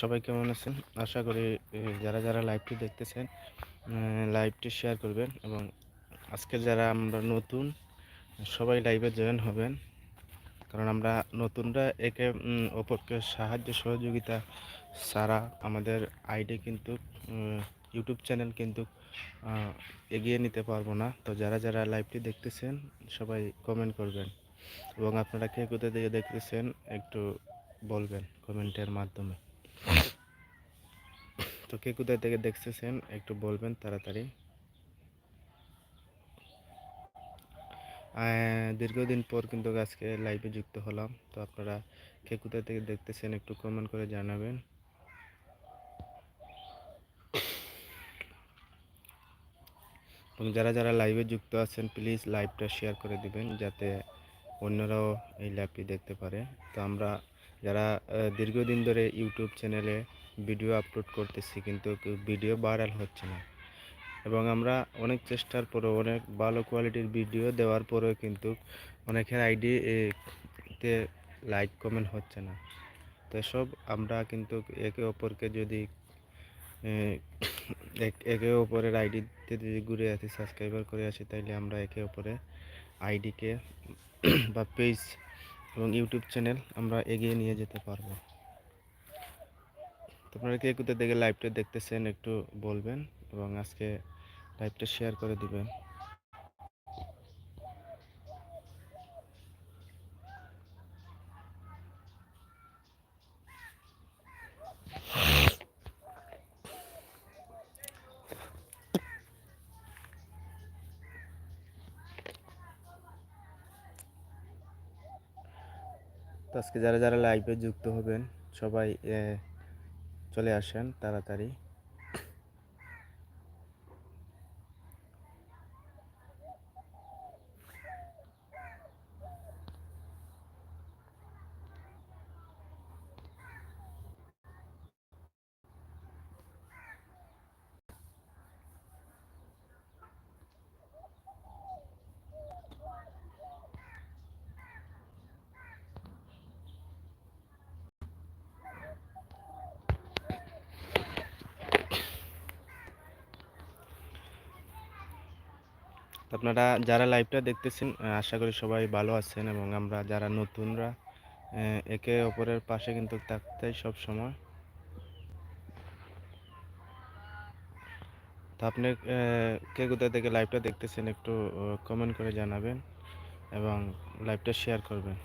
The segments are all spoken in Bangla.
সবাই কেমন আছেন? আশা করি যারা যারা লাইভটি দেখতেছেন লাইভটি শেয়ার করবেন এবং আজকে যারা আমরা নতুন, সবাই লাইভে জয়েন হবেন। কারণ আমরা নতুনরা একে অপরকে সাহায্য সহযোগিতা ছাড়া আমাদের আইডি কিন্তু ইউটিউব চ্যানেল কিন্তু এগিয়ে নিতে পারব না। তো যারা যারা লাইভটি দেখতেছেন, সবাই কমেন্ট করবেন এবং আপনারা কে কোথা থেকে দেখতেছেন, একটু বলবেন কমেন্টের মাধ্যমে। তো কে কোথা থেকে দেখতেছেন, একটু বলবেন তাড়াতাড়ি। দীর্ঘদিন পর কিন্তু আজকে লাইভে যুক্ত হলাম, তো আপনারা কে কোথা থেকে দেখতেছেন একটু কমেন্ট করে জানাবেন। এবং যারা যারা লাইভে যুক্ত আছেন প্লিজ লাইভটা শেয়ার করে দিবেন, যাতে অন্যরাও এই লাইভটি দেখতে পারে। তো আমরা যারা দীর্ঘদিন ধরে ইউটিউব চ্যানেলে ভিডিও আপলোড করতেছি কিন্তু ভিডিও ভাইরাল হচ্ছে না। এবং আমরা অনেক চেষ্টার পরেও, অনেক ভালো কোয়ালিটির ভিডিও দেওয়ার পরেও কিন্তু অনেকের আইডি তে লাইক, কমেন্ট হচ্ছে না। তো এসব আমরা কিন্তু একে অপরকে যদি এক- অপরের আইডিতে যদি ঘুরে আসি, সাবস্ক্রাইবার করে আসি, তাইলে আমরা একে অপরের আইডিকে বা পেজ এবং ইউটিউব চ্যানেল আমরা এগিয়ে নিয়ে যেতে পারব। আপনারা কে কোথা থেকে লাইভটা দেখতেছেন একটু বলবেন এবং আজকে লাইভটা শেয়ার করে দিবেন। তো আজকে যারা যারা লাইভে যুক্ত হবেন সবাই চলে আসেন তাড়াতাড়ি। আপনারা যারা লাইভটা দেখতেছেন আশা করি সবাই ভালো আছেন এবং আমরা যারা নতুনরা একে অপরের পাশে কিন্তু থাকতে সব সময়। তো আপনি কে কোথা থেকে লাইভটা দেখতেছেন একটু কমেন্ট করে জানাবেন এবং লাইভটা শেয়ার করবেন।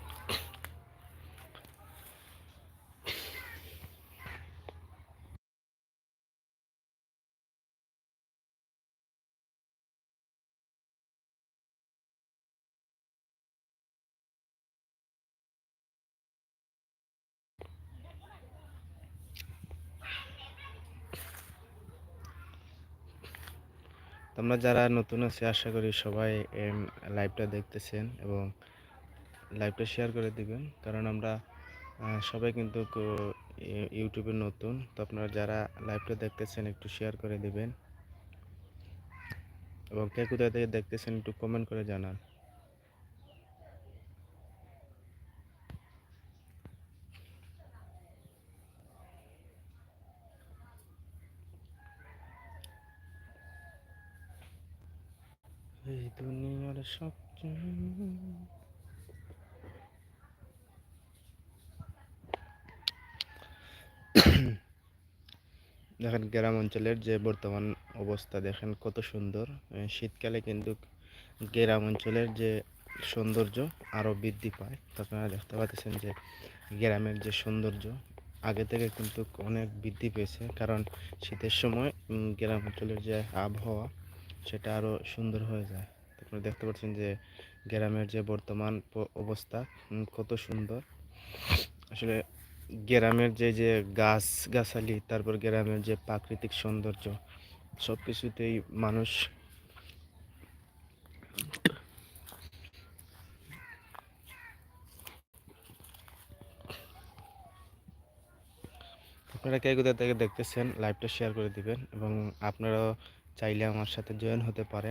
তো আমরা যারা নতুন আছে, আশা করি সবাই লাইভটা দেখতেছেন এবং লাইভটা শেয়ার করে দিবেন। কারণ আমরা সবাই কিন্তু ইউটিউবে নতুন। তো আপনারা যারা লাইভটা দেখতেছেন, একটু শেয়ার করে দিবেন। এবং কে কোথায় থেকে দেখতেছেন, একটু কমেন্ট করে জানান। এই দুনিয়ার সবচেয়ে দেখেন গ্রাম অঞ্চলের যে বর্তমান অবস্থা, দেখেন কত সুন্দর। শীতকালে কিন্তু গ্রাম অঞ্চলের যে সৌন্দর্য আরও বৃদ্ধি পায়। আপনারা দেখতে পাচ্ছেন যে গ্রামের যে সৌন্দর্য আগে থেকে কিন্তু অনেক বৃদ্ধি পেয়েছে। কারণ শীতের সময় গ্রাম অঞ্চলের যে আবহাওয়া সেটা আরও সুন্দর হয়ে যায়। আপনারা দেখতে পাচ্ছেন যে গ্রামের যে বর্তমান অবস্থা কত সুন্দর। আসলে গ্রামের যে যে গাছ, গাছালি, তারপর গ্রামের যে প্রাকৃতিক সৌন্দর্য সব কিছুতেই মানুষ আপনারা কে কোথা থেকে দেখতেছেন লাইভটা শেয়ার করে দিবেন এবং আপনারাও চাইলে আমার সাথে জয়েন হতে পারেন